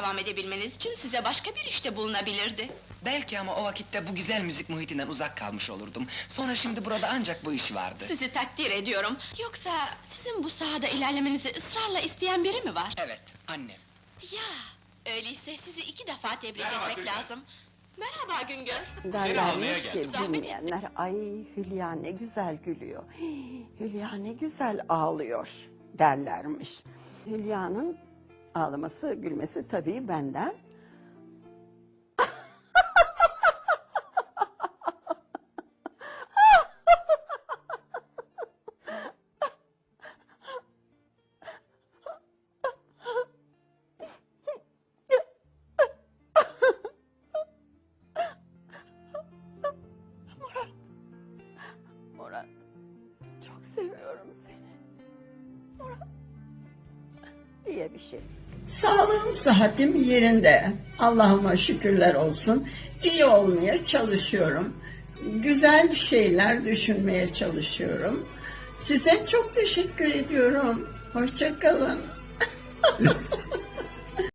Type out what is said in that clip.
Devam edebilmeniz için size başka bir işte bulunabilirdi. Belki ama o vakitte bu güzel müzik muhitinden uzak kalmış olurdum. Sonra şimdi burada ancak bu iş vardı. Sizi takdir ediyorum. Yoksa sizin bu sahada ilerlemenizi ısrarla isteyen biri mi var? Evet, annem. Ya, öyleyse sizi iki defa tebrik etmek lazım. Merhaba Güngör. Derlermiş ki Zahmet bilmeyenler, ay Hülya ne güzel gülüyor, Hii, Hülya ne güzel ağlıyor derlermiş. Hülya'nın ağlaması, gülmesi tabii benden. Murat, çok seviyorum seni. Murat, diye bir şey. Sağlığım, sıhhatim yerinde. Allah'ıma şükürler olsun. İyi olmaya çalışıyorum. Güzel şeyler düşünmeye çalışıyorum. Size çok teşekkür ediyorum. Hoşça kalın.